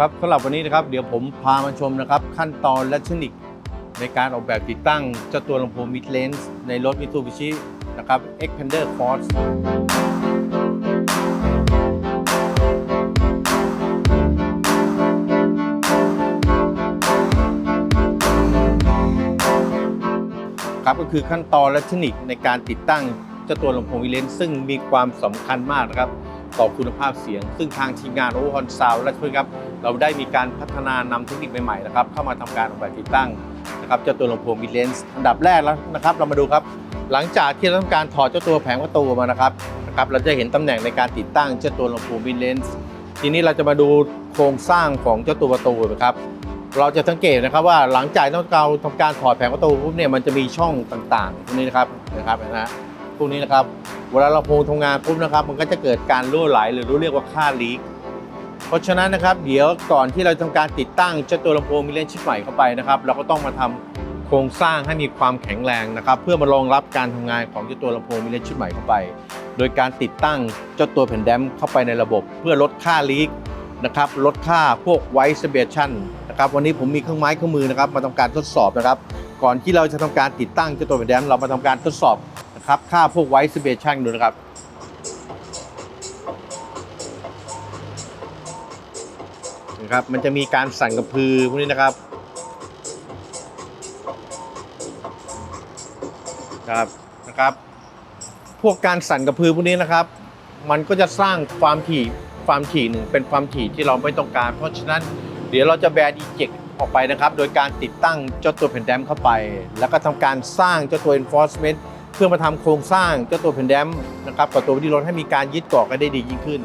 ครับสำหรับวันนี้นะครับ เดี๋ยวผมพามาชมนะครับ ขั้นตอนและเทคนิคในการออกแบบติดตั้งเจ้าตัวลำโพง mid range ในรถ Mitsubishi นะครับ Xpander Cross ครับก็คือขั้นตอนและเทคนิคในการติดตั้งเจ้าตัวลำโพง mid range ซึ่งมีความสำคัญมากนะครับ ต่อคุณภาพเสียง ซึ่งทางทีมงานโอเวอร์ฮอนซาวและช่วยครับ เราได้มีการพัฒนานำเทคนิคใหม่ๆนะครับเข้ามาทำการออกแบบติดตั้งนะครับเจ้าตัวลำโพงมิดเลนส์อันดับแรกแล้วนะครับเรามาดูครับ หลังจากที่เราทำการถอดเจ้าตัวแผงประตูออกมานะครับนะครับเราจะเห็นตำแหน่งในการติดตั้งเจ้าตัวลำโพงมิดเลนส์ทีนี้เราจะมาดูโครงสร้างของเจ้าตัวประตูนะครับเราจะสังเกตนะครับว่าหลังจากที่เราทำการถอดแผงประตูปุ๊บเนี่ยมันจะมีช่องต่างๆพวกนี้นะครับนะครับนะฮะพวกนี้นะครับ เวลาลำโพงทำงานปุ๊บนะครับ มันก็จะเกิดการรั่วไหลหรือรู้เรียกว่าค่าลีกเพราะฉะนั้นนะครับเดี๋ยวก่อนที่เราทำการติดตั้งเจ้าตัวลำโพงมิเลนชิปใหม่เข้าไปนะครับ เราก็ต้องมาทำโครงสร้างให้มีความแข็งแรงนะครับ เพื่อมารองรับการทำงานของเจ้าตัวลำโพงมิเลนชิปใหม่เข้าไป โดยการติดตั้งเจ้าตัวแผ่นแดมเข้าไปในระบบ เพื่อลดค่าลีกนะครับลดค่าพวกไวซ์เบชันนะครับวันนี้ผมมีเครื่องไม้เครื่องมือนะครับมาทำการทดสอบนะครับ ก่อนที่เราจะทำการติดตั้งเจ้าตัวแผ่นแดมเรามาทำการทดสอบ นะครับ ค่าพวกไวซ์เบชันดูนะครับ นะครับ มันจะมีการสั่นกระพือพวกนี้นะครับ ครับ นะครับ พวกการสั่นกระพือพวกนี้นะครับ มันก็จะสร้างความถี่ความถี่หนึ่งเป็นความถี่ที่เราไม่ต้องการ เพราะฉะนั้นเดี๋ยวเราจะแบนอีเจกออกไปนะครับ โดยการติดตั้งเจ้าตัวแผ่นแดมเข้าไป แล้วก็ทำการสร้างเจ้าตัว enforcement เพื่อมาทำโครงสร้างเจ้าตัวแผ่นแดมนะครับกับตัววิดีรถให้มีการยึดเกาะกันได้ดียิ่งขึ้น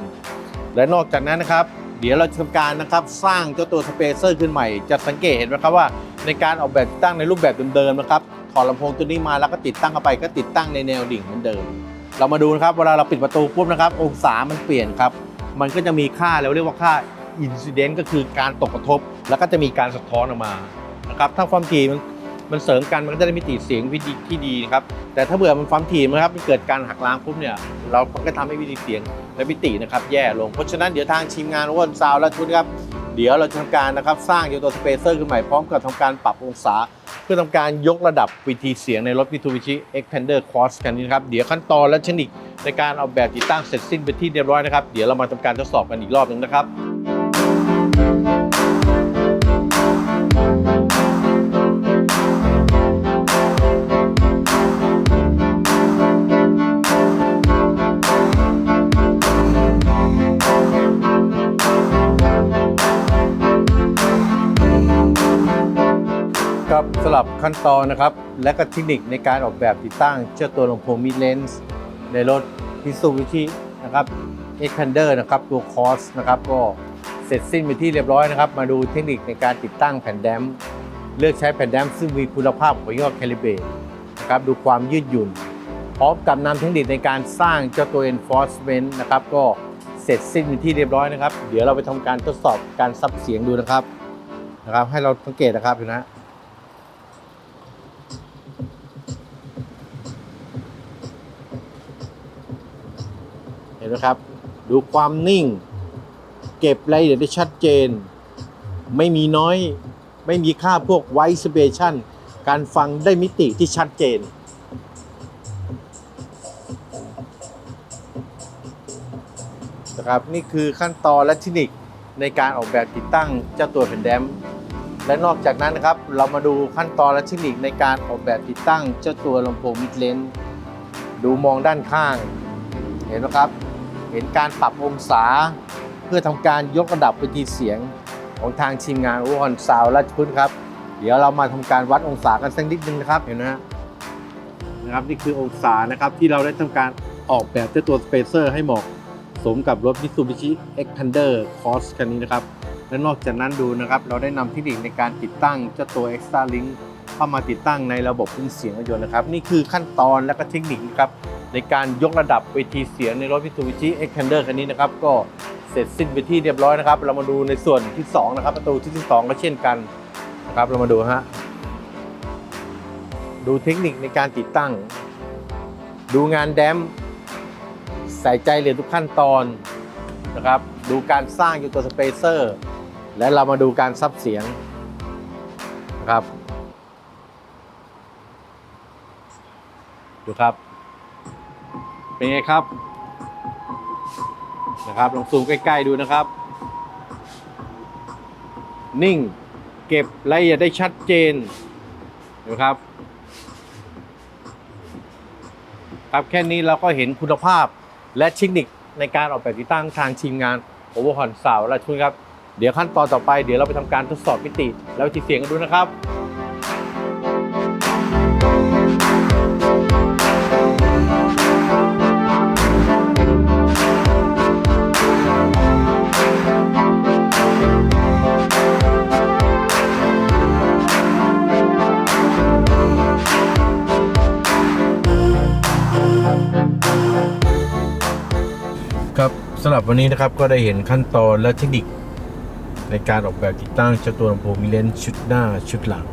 และนอกจากนั้นนะครับ เดี๋ยวเราจะทำการนะครับสร้างเจ้าตัวสเปเซอร์ขึ้นใหม่ จะสังเกตเห็นไหมครับว่า ในการออกแบบติดตั้งในรูปแบบเดิมๆนะครับถอดลำโพงตัวนี้มาแล้วก็ติดตั้งเข้าไปก็ติดตั้งในแนวดิ่งเหมือนเดิม เรามาดูนะครับเวลาเราปิดประตูปุ๊บนะครับ องศามันเปลี่ยนครับมันก็จะมีค่าเราเรียกว่าค่าอินซิเดนต์ก็คือการตกกระทบ แล้วก็จะมีการสะท้อนออกมานะครับถ้าความถี่มัน มันเสริมกันมันก็จะได้มิติเสียงวิธีที่ดีนะครับแต่ถ้าเบื่อมันความถี่นะครับมันเกิดการหักล้างปุ๊บเนี่ยเราก็ทำให้วิธีเสียงและมิตินะครับแย่ลงเพราะฉะนั้นเดี๋ยวทางทีมงานอ้วนซาวและชุดครับเดี๋ยวเราจะทำการนะครับสร้างเจ้าตัวสเปเซอร์ขึ้นใหม่พร้อมกับทำการปรับองศา เพื่อทำการยกระดับวิธีเสียงในรถ Mitsubishi Xpander Cross คันนี้นะครับเดี๋ยวขั้นตอนและเทคนิคในการออกแบบติดตั้งเสร็จสิ้นไปที่เรียบร้อยนะครับเดี๋ยวเรามาทำการทดสอบกันอีกรอบหนึ่งนะครับ ครับสลับขั้นตอนนะครับ และก็เทคนิคในการออกแบบติดตั้งเจ้าตัวลำโพงมิดเลนส์ในรถ Mitsubishi นะครับ Xpander นะครับตัวคอสนะครับก็เสร็จสิ้นไปที่เรียบร้อยนะครับ มาดูเทคนิคในการติดตั้งแผ่นแดมเลือกใช้แผ่นแดมซึ่งมีคุณภาพของยี่ห้อแคลิเบตนะครับดูความยืดหยุ่น พร้อมกับนำเทคนิคในการสร้างเจ้าตัว enforcement นะครับก็เสร็จสิ้นเป็นที่เรียบร้อยนะครับ เดี๋ยวเราไปทำการทดสอบการซับเสียงดูนะครับนะครับ ให้เราสังเกตนะครับเห็นนะ นไหมครับ ดูความนิ่ง เก็บรายละเอียดได้ชัดเจน ไม่มีน้อย ไม่มีค่าพวกไวซ์เบชันการฟังได้มิติที่ชัดเจน นะครับ นี่คือขั้นตอนและเทคนิคในการออกแบบติดตั้งเจ้าตัวแผ่นแดมและนอกจากนั้นนะครับ เรามาดูขั้นตอนและเทคนิคในการออกแบบติดตั้งเจ้าตัวลำโพงมิดเลนดูมองด้านข้าง เห็นไหมครับ เห็นการปรับองศา เพื่อทำการยกระดับเวทีเสียงของทางทีมงานอุปกรณ์ซาวและชุดครับ เดี๋ยวเรามาทำการวัดองศากันสักนิดนึงนะครับเห็นไหมนะครับนี่คือองศานะครับที่เราได้ทำการออกแบบเจ้าตัวสเปเซอร์ให้เหมาะสมกับรถ Mitsubishi Xpander Cross คันนี้นะครับ และนอกจากนั้นดูนะครับ เราได้นำเทคนิคในการติดตั้งเจ้าตัว Extra Link เข้ามาติดตั้งในระบบเครื่องเสียงรถยนต์นะครับ นี่คือขั้นตอนและก็เทคนิคนะครับ ในการยกระดับเวทีเสียงในรถ Mitsubishi Xpander คันนี้นะครับก็เสร็จสิ้นไปที่เรียบร้อยนะครับ เรามาดูในส่วนที่2นะครับประตูที่ที่ 2 ก็เช่นกันนะครับเรามาดูฮะดูเทคนิคในการติดตั้ง ดูงานแดมใส่ใจเรียนทุกขั้นตอนนะครับดูการสร้างอยู่ตัวสเปเซอร์ และเรามาดูการซับเสียงนะครับดูครับ เป็นไงครับนะครับลองซูมใกล้ ๆ ดูนะครับ นิ่งเก็บรายละเอียดได้ชัดเจนนะครับครับแค่นี้เราก็เห็นคุณภาพและเทคนิคในการออกแบบติดตั้งทางทีมงานโอเวอร์ฮอนสาวและชุนครับ เดี๋ยวขั้นตอนต่อไปเดี๋ยวเราไปทำการทดสอบมิติ แล้ววิธีเสียงกันดูนะครับ ครับสำหรับวันนี้นะครับก็ได้เห็นขั้นตอนและเทคนิค ในการออกแบบติดตั้งเจ้าตัวลำโพงมิเลนชุดหน้าชุดหลัง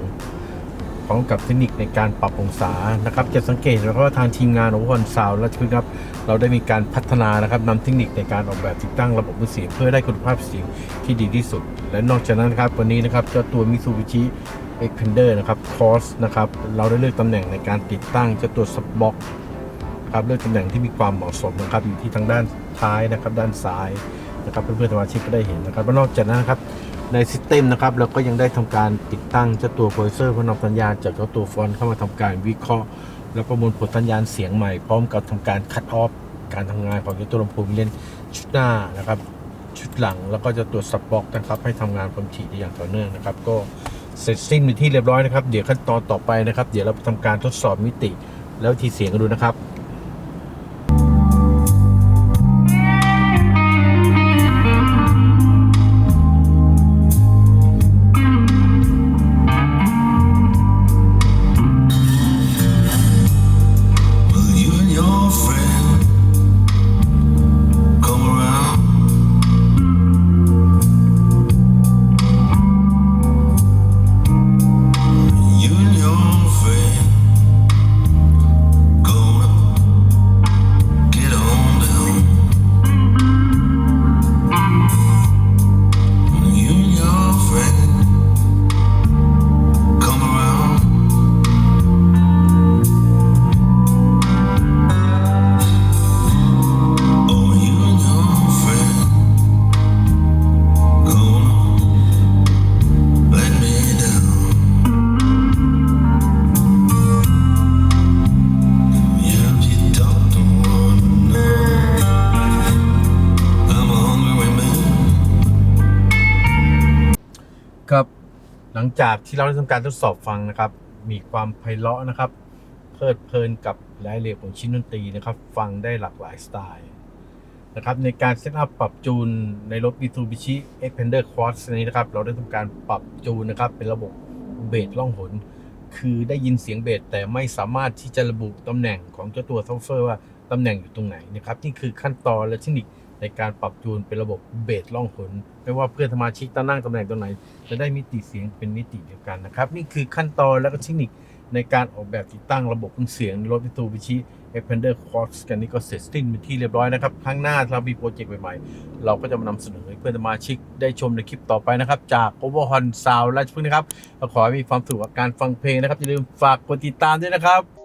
พร้อมกับเทคนิคในการปรับองศานะครับ จะสังเกตแล้วก็ทางทีมงานของพอนซาวและคือครับ เราได้มีการพัฒนานะครับนำเทคนิคในการออกแบบติดตั้งระบบเสียงเพื่อได้คุณภาพเสียงที่ดีที่สุด และนอกจากนั้นนะครับวันนี้นะครับเจ้าตัว Mitsubishi Expander นะครับ Cross นะครับเราได้เลือกตำแหน่งในการติดตั้งเจ้าตัวสป็อก Sub Box ครับเลือกตำแหน่งที่มีความเหมาะสมนะครับอยู่ที่ทางด้านท้ายนะครับด้านซ้ายนะครับเพื่อนๆสมาชิกก็ได้เห็นนะครับนอกจากนั้นนะครับในซิสเต็มนะครับเราก็ยังได้ทำการติดตั้งเจ้าตัวโปรดิเซอร์เพื่อนำสัญญาณจากเจ้าตัวฟอนต์เข้ามาทำการวิเคราะห์ และประมวลผลสัญญาณเสียงใหม่พร้อมกับทำการคัดออฟการทำงานของเจ้าตัวลำโพงเล่นชุดหน้านะครับชุดหลังแล้วก็จะตัวซับบ็อกนะครับให้ทำงานความถี่ได้อย่างต่อเนื่องนะครับ ก็เสร็จสิ้นเป็นที่เรียบร้อยนะครับ เดี๋ยวขั้นตอนต่อไปนะครับ เดี๋ยวเราไปทำการทดสอบมิติแล้ววิธีเสียงกันดูนะครับ หลังจากที่เราได้ทำการทดสอบฟังนะครับ มีความไพเราะนะครับ เพลิดเพลินกับรายละเอียดของชิ้นดนตรีนะครับ ฟังได้หลากหลายสไตล์นะครับในการเซตอัพปรับจูนในรถ Mitsubishi Xpander Cross นี้นะครับ เราได้ทำการปรับจูนนะครับ เป็นระบบเบสล่องหน คือได้ยินเสียงเบสแต่ไม่สามารถที่จะระบุตำแหน่งของเจ้าตัวซอฟต์แวร์ว่าตำแหน่งอยู่ตรงไหนนะครับ นี่คือขั้นตอนและเทคนิค ในการปรับจูนเป็นระบบเบสล่องหนไม่ว่าเพื่อนสมาชิกตั้งนั่งตำแหน่งตรงไหน จะได้มิติเสียงเป็นมิติเดียวกันนะครับ นี่คือขั้นตอนและก็เทคนิคในการออกแบบติดตั้งระบบเครื่องเสียงในรถ Mitsubishi Xpander Cross กันนี้ก็เสร็จสิ้นเป็นที่เรียบร้อยนะครับ ข้างหน้าถ้ามีโปรเจกต์ใหม่ๆ เราก็จะมานำเสนอให้เพื่อนสมาชิกได้ชมในคลิปต่อไปนะครับ จาก Overhorn Sound ราชพฤกษ์นะครับขอให้มีความสุขกับการฟังเพลงนะครับ อย่าลืมฝากกดติดตามด้วยนะครับ